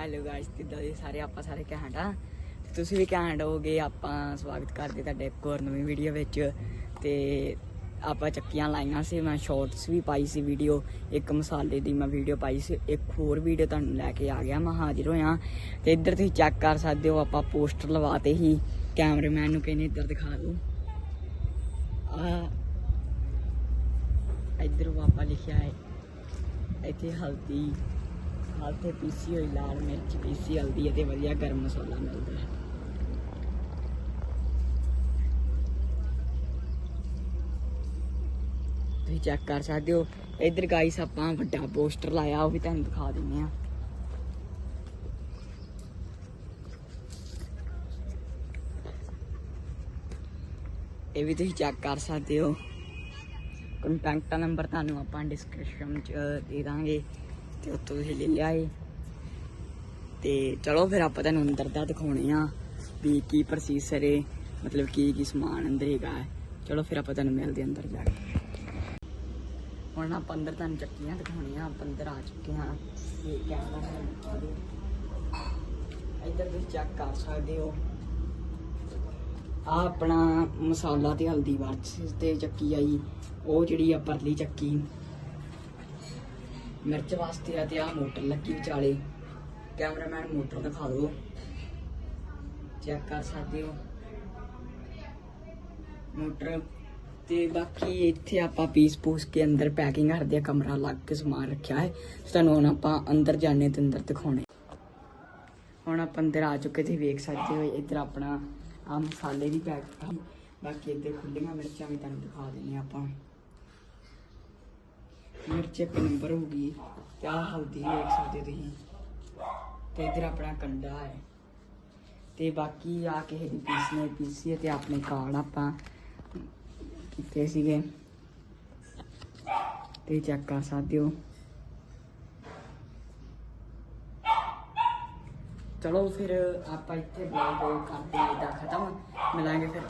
Hello guys ਕਿੱਦਾਂ ਦੇ ਸਾਰੇ? ਆਪਾਂ ਸਾਰੇ ਘੈਂਟ ਆ। ਤੇ ਤੁਸੀਂ ਵੀ ਘੈਂਟ ਹੋਗੇ ਆਪਾਂ ਸਵਾਗਤ ਕਰਦੇ ਤੁਹਾਡੇ ਇੱਕ ਹੋਰ ਨਵੀਂ ਵੀਡੀਓ ਵਿੱਚ। ਤੇ ਆਪਾਂ ਚੱਕੀਆਂ ਲਾਈਆਂ ਸੀ, ਮੈਂ ਸ਼ਾਰਟਸ ਵੀ ਪਾਈ ਸੀ ਵੀਡੀਓ ਇੱਕ ਮਸਾਲੇ ਦੀ ਮੈਂ ਵੀਡੀਓ ਪਾਈ ਸੀ, ਇੱਕ ਹੋਰ ਵੀਡੀਓ ਤੁਹਾਨੂੰ ਲੈ ਕੇ ਆ ਗਿਆ, ਮੈਂ ਹਾਜ਼ਰ ਹੋਇਆ। ਤੇ ਇੱਧਰ ਤੁਸੀਂ ਚੈੱਕ ਕਰ ਸਕਦੇ ਹੋ, ਆਪਾਂ ਪੋਸਟਰ ਲਵਾਤੇ ਹੀ ਕੈਮਰਾਮੈਨ ਨੂੰ ਕਹਿੰਦੇ ਇੱਧਰ ਦਿਖਾ ਦਿਓ। ਆ, ਇੱਧਰ ਵਾਪਾ ਲਿਖਿਆ ਹੈ, ਇੱਥੇ ਹਲਦੀ ਹਲਦੀ ਪੀਸੀ ਹੋਈ ਲਾਲ ਮਿਰਚ ਪੀਸੀ ਹਲਦੀ ਅਤੇ ਵਧੀਆ ਗਰਮ ਮਸਾਲਾ ਮਿਲਦਾ ਹੈ। ਤੁਸੀਂ ਚੈੱਕ ਕਰ ਸਕਦੇ ਹੋ। ਇੱਧਰ ਗਾਈਸ ਆਪਾਂ ਵੱਡਾ ਪੋਸਟਰ ਲਾਇਆ, ਉਹ ਵੀ ਤੁਹਾਨੂੰ ਦਿਖਾ ਦਿੰਦੇ ਆ ਇਹ ਵੀ ਤੁਸੀਂ ਚੈੱਕ ਕਰ ਸਕਦੇ ਹੋ। ਕੰਟੈਕਟ ਨੰਬਰ ਤੁਹਾਨੂੰ ਆਪਾਂ ਡਿਸਕ੍ਰਿਪਸ਼ਨ ਚ ਦੇ ਦਾਂਗੇ। ਤੇ ਉੱਥੋਂ ਤੁਸੀਂ ਲੈ ਲਿਆਏ। ਤੇ ਚਲੋ ਫਿਰ ਆਪਾਂ ਤੁਹਾਨੂੰ ਅੰਦਰ ਦਾ ਦਿਖਾਉਣੇ ਆ ਵੀ ਕੀ ਪ੍ਰੋਸੀਸਰ ਹੈ ਮਤਲਬ ਕੀ ਕੀ ਸਮਾਨ ਅੰਦਰ ਹੈਗਾ ਚਲੋ ਫਿਰ ਆਪਾਂ ਤੁਹਾਨੂੰ ਮਿਲਦੇ ਅੰਦਰ ਜਾ ਕੇ। ਹੁਣ ਆਪਾਂ ਅੰਦਰ ਤੁਹਾਨੂੰ ਚੱਕੀਆਂ ਦਿਖਾਉਣੀਆਂ, ਆਪਾਂ ਅੰਦਰ ਆ ਚੁੱਕੇ ਹਾਂ। ਇਹ ਕੈਮਰਾ ਹੈ ਇੱਧਰ ਤੁਸੀਂ ਚੈੱਕ ਕਰ ਸਕਦੇ ਹੋ। ਆ ਆਪਣਾ ਮਸਾਲਾ ਤੇ ਹਲਦੀ ਵਰਚ ਤੇ ਚੱਕੀ ਆਈ। ਉਹ ਜਿਹੜੀ ਆ ਪਰਲੀ ਚੱਕੀ। ਮਿਰਚ ਵਾਸਤੇ ਆ ਤੇ ਆ ਮੋਟਰ ਲੱਗੀ ਵਿਚਾਲੇ। ਕੈਮਰਾਮੈਨ ਮੋਟਰ ਦਿਖਾ ਦਿਓ। ਚੈੱਕ ਕਰ ਸਕਦੇ ਹੋ। ਮੋਟਰ ਤੇ ਬਾਕੀ ਇੱਥੇ ਆਪਾਂ ਪੀਸ ਪੂਸ ਕੇ ਅੰਦਰ ਪੈਕਿੰਗ ਕਰਦੇ ਆ। ਕਮਰਾ ਲੱਗ ਕੇ ਸਮਾਨ ਰੱਖਿਆ ਹੈ। ਤੁਹਾਨੂੰ ਹੁਣ ਆਪਾਂ ਅੰਦਰ ਜਾਣੇ ਤੇ ਅੰਦਰ ਦਿਖਾਉਣੇ। ਹੁਣ ਆਪਾਂ ਅੰਦਰ ਆ ਚੁੱਕੇ ਤੁਸੀਂ ਵੇਖ ਸਕਦੇ ਹੋ, ਇੱਧਰ ਆਪਣਾ ਆ ਮਸਾਲੇ ਦੀ ਪੈਕ ਬਾਕੀ ਇੱਧਰ ਖੁੱਲੀਆਂ ਮਿਰਚਾਂ ਵੀ ਤੁਹਾਨੂੰ ਦਿਖਾ ਦਿੰਨੇ ਆਪਾਂ। ਮਿਰਚ ਇੱਕ ਨੰਬਰ ਹੋ ਗਈ। ਤੇ ਆਹ ਹਲਦੀ ਵੇਖ ਸਕਦੇ ਤੁਸੀਂ। ਤੇ ਇੱਧਰ ਆਪਣਾ ਕੰਡਾ ਹੈ। ਤੇ ਬਾਕੀ ਆ ਕਿਸੇ ਦੀ ਪੀਸ ਪੀਸੀ ਤੇ ਆਪਣੇ ਕਾਰਡ ਆਪਾਂ ਕੀਤੇ ਸੀਗੇ। ਤੇ ਚੈੱਕ ਕਰ ਸਕਦੇ ਹੋ। ਚਲੋ ਫਿਰ ਆਪਾਂ ਇੱਥੇ ਬਲੌਗ ਕਰਦੇ ਹਾਂ ਇਹਦਾ ਖਤਮ। ਮਿਲਾਂਗੇ ਫਿਰ